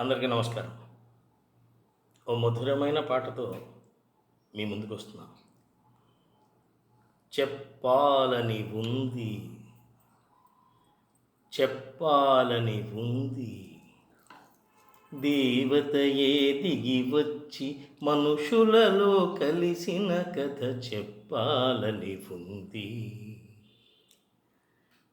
అందరికీ నమస్కారం. ఓ మధురమైన పాటతో మీ ముందుకు వస్తున్నాను చెప్పాలని ఉంది. చెప్పాలని ఉంది. దేవతయే దిగి వచ్చి మనుషులలో కలిసిన కథ చెప్పాలని ఉంది.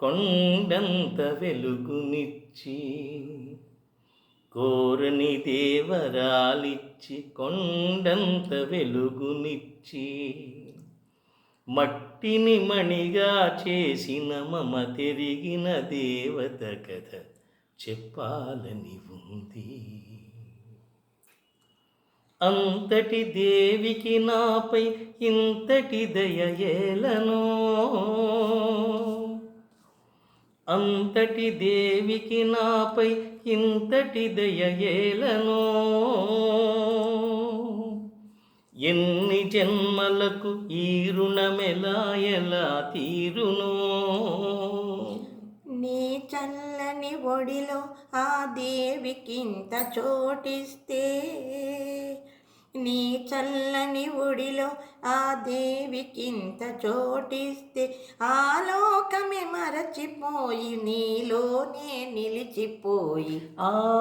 కొండంత వెలుగునిచ్చి కోరని దేవరాలిచ్చి కొండంత వెలుగునిచ్చి మట్టిని మణిగా చేసిన మమ తిరిగిన దేవత కథ చెప్పాలని ఉంది. అంతటి దేవికి నాపై ఇంతటి దయ దయయేలనో అంతటి దేవికి నాపై ఇంతటి దయయేలనో ఎన్ని జన్మలకు ఈ రుణమెలా ఎలా తీరునో? నీ చల్లని ఒడిలో ఆ దేవికింత చోటిస్తే నీ చల్లని ఒడిలో ఆ దేవికింత చోటిస్తే ఆ లోకమే మరచిపోయి నీలోనే నిలిచిపోయి. ఆ.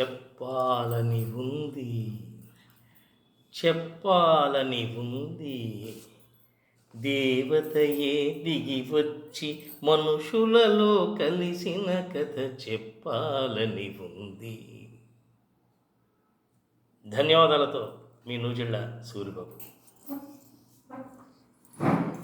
చెప్పాలని ఉంది. చెప్పాలని ఉంది దేవతయే దిగి వచ్చి మనుషులలో కలిసిన కథ చెప్పాలని ఉంది ధన్యవాదాలతో మీ నూజిళ్ళ సూరిబాబు.